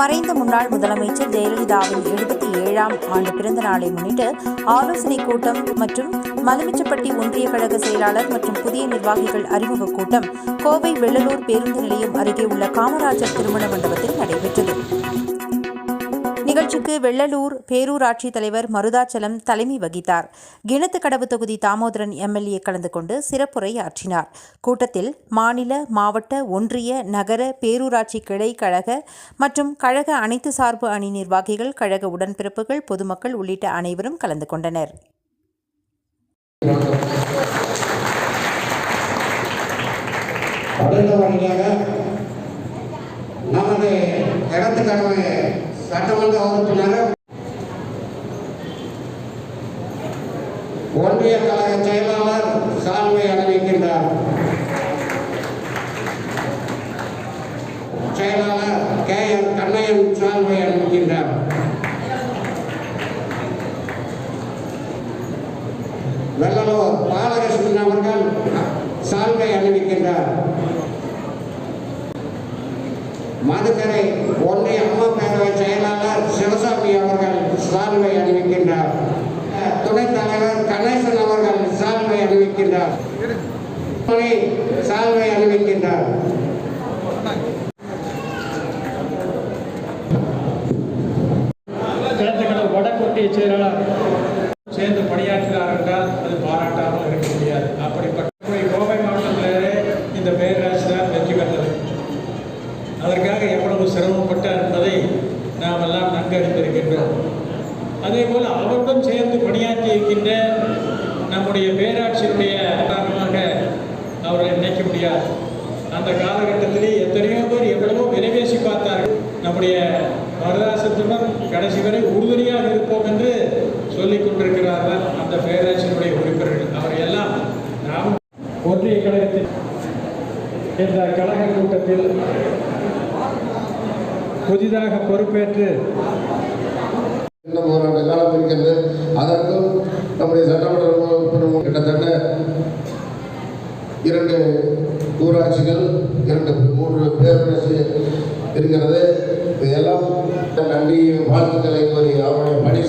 மறைந்த முன்னாள் முதலமைச்சர் ஜெயலலிதாவின் எழுபத்தி ஏழாம் ஆண்டு பிறந்த நாளை முன்னிட்டு ஆலோசனைக் கூட்டம் மற்றும் மலுமிச்சப்பட்டி ஒன்றிய கழக செயலாளர் மற்றும் புதிய நிர்வாகிகள் அறிமுக கூட்டம் கோவை வெள்ளலூர் பேருந்து நிலையம் அருகே உள்ள காமராஜர் திருமண மண்டபத்தில் நடைபெற்றது. நிகழ்ச்சிக்கு வெள்ளலூர் பேரூராட்சி தலைவர் மருதாச்சலம் தலைமை வகித்தார். கிணத்துக்கடவு தொகுதி தாமோதரன் எம்எல்ஏ கலந்து கொண்டு சிறப்புரை ஆற்றினார். கூட்டத்தில் மாநில மாவட்ட ஒன்றிய நகர பேரூராட்சி கிளை கழக மற்றும் கழக அனைத்து சார்பு அணி நிர்வாகிகள் கழக உடன்பிறப்புகள் பொதுமக்கள் உள்ளிட்ட அனைவரும் கலந்து கொண்டனர். நமது சட்டமன்ற உறுப்பினர் ஒன்றிய கழக செயலாளர் சால்வை அணிவிக்கின்றார் செயலாளர் கே என் கண்ணையன் சால்வை அணிவிக்கின்றார் வெள்ளலூர் பாலகிருஷ்ணன் அவர்கள் சால்வை அணிவிக்கின்றார் மதுக்கரை ஒன்றிய அம்மா பேரவை செயலாளர் சிவசாமி அவர்கள் சால்வை அணிவிக்கின்றார் துணைத் தலைவர் கணேசன் அவர்கள் சால்வை அணிவிக்கின்றார் துணை சால்வை அணிவிக்கின்றார் செயலாளர் சேர்ந்து பணியாற்றுகிறார் என்றால் அது பாராட்டாமல் இருக்க முடியாது. அப்படிப்பட்ட கோவை மாவட்டத்திலே இந்த பேரரசு தான் வெற்றி பெற்றது. அதற்காக எவ்வளவு சிரமப்பட்டார் என்பதை நாம் எல்லாம் நன்கு அறிந்திருக்கின்றோம் அதே போல் அவருடன் சேர்ந்து பணியாற்றி இருக்கின்ற நம்முடைய பேர ஒன்றிய கழகத்தில் இந்த கழக கூட்டத்தில் புதிதாக பொறுப்பேற்று இன்னும் காலம் இருக்கிறது அதற்கும் நம்முடைய சட்டமன்ற உறுப்பினர் கிட்டத்தட்ட இரண்டு ஊராட்சிகள் இரண்டு மூன்று பேரரசு இருக்கிறது. இதையெல்லாம் நன்றி வாழ்த்துக்களை கோரி அவருடைய பணி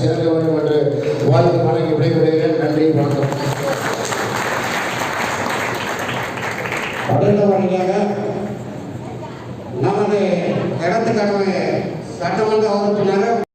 அடுத்த வழியாக நமது இடத்துக்கான சட்டமன்ற உறுப்பினர்